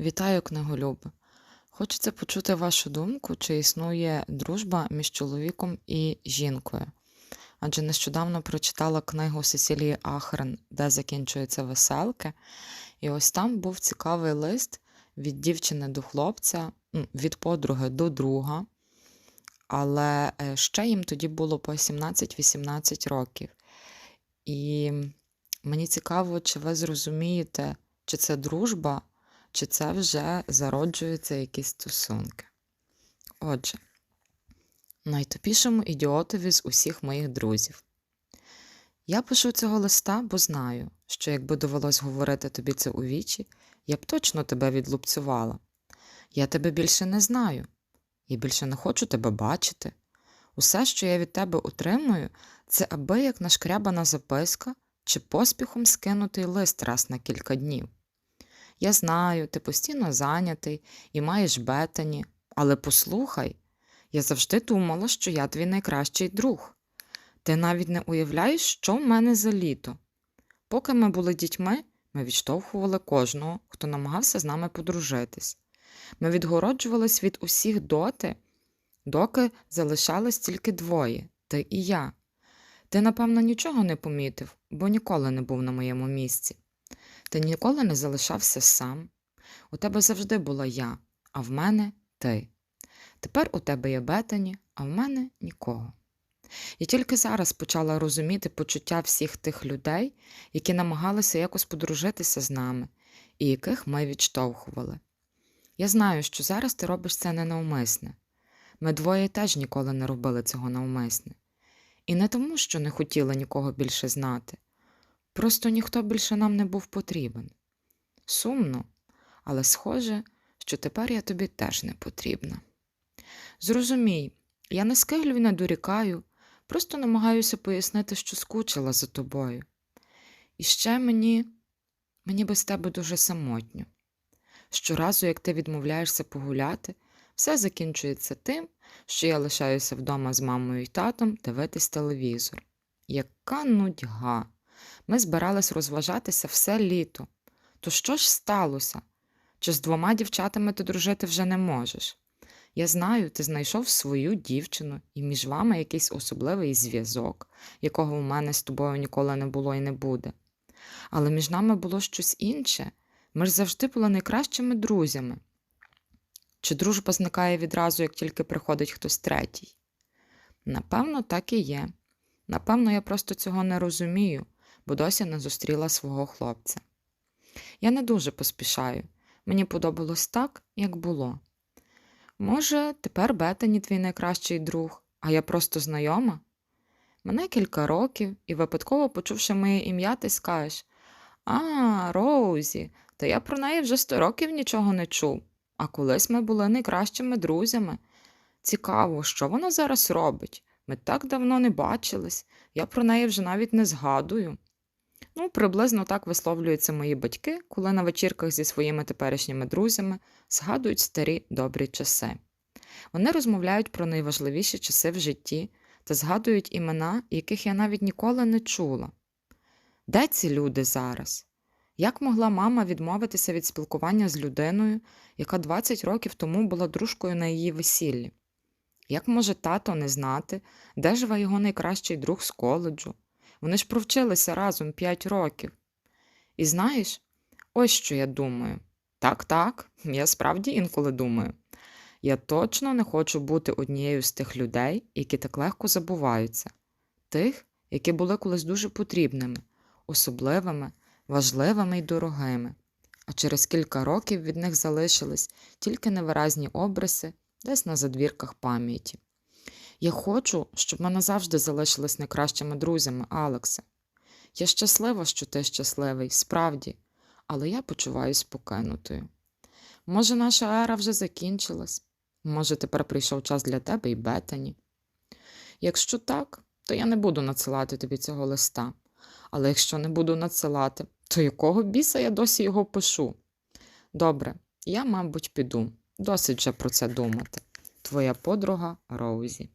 Вітаю, книголюби! Хочеться почути вашу думку, чи існує дружба між чоловіком і жінкою. Адже нещодавно прочитала книгу Сесілії Ахрен, де закінчуються веселки. І ось там був цікавий лист від дівчини до хлопця, від подруги до друга. Але е, ще їм тоді було по 17-18 років. І мені цікаво, чи ви зрозумієте, чи це дружба, чи це вже зароджуються якісь стосунки. Отже, найтупішому ідіотові з усіх моїх друзів. Я пишу цього листа, бо знаю, що якби довелось говорити тобі це у вічі, я б точно тебе відлупцювала. Я тебе більше не знаю, і більше не хочу тебе бачити. Усе, що я від тебе отримую, це аби як нашкрябана записка чи поспіхом скинутий лист раз на кілька днів. Я знаю, ти постійно зайнятий і маєш бетані, але послухай, я завжди думала, що я твій найкращий друг. Ти навіть не уявляєш, що в мене за літо. Поки ми були дітьми, ми відштовхували кожного, хто намагався з нами подружитись. Ми відгороджувались від усіх доти, доки залишались тільки двоє ти і я. Ти, напевно, нічого не помітив, бо ніколи не був на моєму місці. Ти ніколи не залишався сам. У тебе завжди була я, а в мене ти. Тепер у тебе є бетані, а в мене нікого. Я тільки зараз почала розуміти почуття всіх тих людей, які намагалися якось подружитися з нами і яких ми відштовхували. Я знаю, що зараз ти робиш це ненавмисне. Ми двоє теж ніколи не робили цього навмисне. І не тому, що не хотіли нікого більше знати. Просто ніхто більше нам не був потрібен. Сумно, але схоже, що тепер я тобі теж не потрібна. Зрозумій, я не скиглю і не дорікаю, просто намагаюся пояснити, що скучила за тобою. І ще мені, мені без тебе дуже самотньо. Щоразу, як ти відмовляєшся погуляти, все закінчується тим, що я лишаюся вдома з мамою і татом дивитись телевізор. Яка нудьга! Ми збирались розважатися все літо. То що ж сталося? Чи з двома дівчатами ти дружити вже не можеш? Я знаю, ти знайшов свою дівчину, і між вами якийсь особливий зв'язок, якого у мене з тобою ніколи не було і не буде. Але між нами було щось інше. Ми ж завжди були найкращими друзями. Чи дружба зникає відразу, як тільки приходить хтось третій? Напевно, так і є. Напевно, я просто цього не розумію, бо досі не зустріла свого хлопця. Я не дуже поспішаю. Мені подобалось так, як було. Може, тепер Бетані твій найкращий друг, а я просто знайома? Мене кілька років, і випадково, почувши моє ім'я, ти скажеш А, Роузі, та я про неї вже сто років нічого не чув, а колись ми були найкращими друзями. Цікаво, що вона зараз робить? Ми так давно не бачились, я про неї вже навіть не згадую. Ну, приблизно так висловлюються мої батьки, коли на вечірках зі своїми теперішніми друзями згадують старі добрі часи. Вони розмовляють про найважливіші часи в житті та згадують імена, яких я навіть ніколи не чула. Де ці люди зараз? Як могла мама відмовитися від спілкування з людиною, яка 20 років тому була дружкою на її весіллі? Як може тато не знати, де живе його найкращий друг з коледжу? Вони ж провчилися разом 5 років. І знаєш, ось що я думаю. Так, так, я справді інколи думаю. Я точно не хочу бути однією з тих людей, які так легко забуваються, тих, які були колись дуже потрібними, особливими, важливими й дорогими, а через кілька років від них залишились тільки невиразні обриси десь на задвірках пам'яті. Я хочу, щоб ми назавжди залишились найкращими друзями, Алексе. Я щаслива, що ти щасливий, справді, але я почуваюсь покинутою. Може, наша ера вже закінчилась, може, тепер прийшов час для тебе і Бетані. Якщо так, то я не буду надсилати тобі цього листа. Але якщо не буду надсилати, то якого біса я досі його пишу? Добре, я, мабуть, піду. Досить вже про це думати. Твоя подруга Роузі.